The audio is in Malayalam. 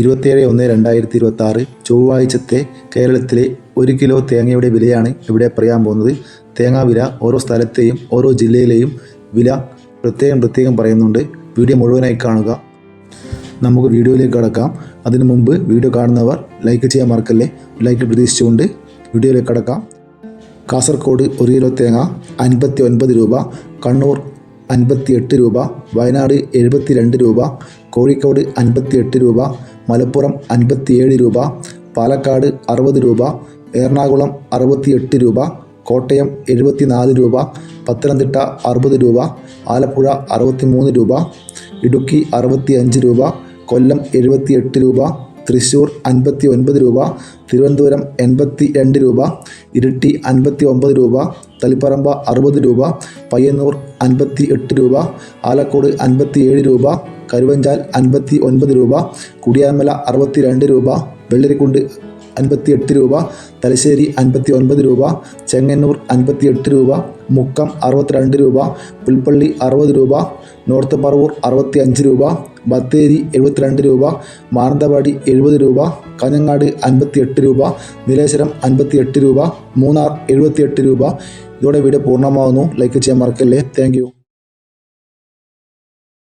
ഇരുപത്തിയേഴ് ഒന്ന് രണ്ടായിരത്തി ഇരുപത്തി ആറ് ചൊവ്വാഴ്ചത്തെ കേരളത്തിലെ ഒരു കിലോ തേങ്ങയുടെ വിലയാണ് ഇവിടെ പറയാൻ പോകുന്നത്. തേങ്ങാ വില ഓരോ സ്ഥലത്തെയും ഓരോ ജില്ലയിലെയും വില പ്രത്യേകം പ്രത്യേകം പറയുന്നുണ്ട്. വീഡിയോ മുഴുവനായി കാണുക. നമുക്ക് വീഡിയോയിലേക്ക് കടക്കാം. അതിനു മുമ്പ് വീഡിയോ കാണുന്നവർ ലൈക്ക് ചെയ്യാൻ മറക്കല്ലേ? ലൈക്ക് പ്രതീക്ഷിച്ചുകൊണ്ട് വീഡിയോയിലേക്ക് കടക്കാം. കാസർഗോഡ് ഒരു കിലോ തേങ്ങ അൻപത്തി ഒൻപത് രൂപ കണ്ണൂർ അൻപത്തി എട്ട് രൂപ വയനാട് എഴുപത്തി രണ്ട് രൂപ കോഴിക്കോട് അൻപത്തി എട്ട് രൂപ മലപ്പുറം അൻപത്തിയേഴ് രൂപ പാലക്കാട് അറുപത് രൂപ എറണാകുളം അറുപത്തിയെട്ട് രൂപ കോട്ടയം എഴുപത്തി നാല് രൂപ പത്തനംതിട്ട അറുപത് രൂപ ആലപ്പുഴ അറുപത്തി മൂന്ന് രൂപ ഇടുക്കി അറുപത്തി അഞ്ച് രൂപ കൊല്ലം എഴുപത്തി എട്ട് രൂപ തൃശ്ശൂർ അൻപത്തി ഒൻപത് രൂപ തിരുവനന്തപുരം എൺപത്തി രണ്ട് രൂപ ഇരിട്ടി അൻപത്തി ഒമ്പത് രൂപ തളിപ്പറമ്പ അറുപത് രൂപ പയ്യന്നൂർ അൻപത്തി എട്ട് രൂപ ആലക്കോട് അൻപത്തി ഏഴ് രൂപ കരുവഞ്ചാൽ അൻപത്തി ഒൻപത് രൂപ കുടിയാമല അറുപത്തി രണ്ട് രൂപ വെള്ളരിക്കുണ്ട് അൻപത്തി എട്ട് രൂപ തലശ്ശേരി അൻപത്തി ഒൻപത് രൂപ ചെങ്ങന്നൂർ അൻപത്തി എട്ട് രൂപ മുക്കം അറുപത്തിരണ്ട് രൂപ പുൽപ്പള്ളി അറുപത് രൂപ നോർത്ത് പറവൂർ അറുപത്തി അഞ്ച് രൂപ ബത്തേരി എഴുപത്തിരണ്ട് രൂപ മാനന്തവാടി എഴുപത് രൂപ കാഞ്ഞങ്ങാട് അൻപത്തി എട്ട് രൂപ നീലേശ്വരം അൻപത്തി എട്ട് രൂപ മൂന്നാർ എഴുപത്തി എട്ട് രൂപ. ഇതോടെ വീഡിയോ പൂർണമാകുന്നു ലൈക്ക് ചെയ്യാൻ മറക്കല്ലേ. താങ്ക്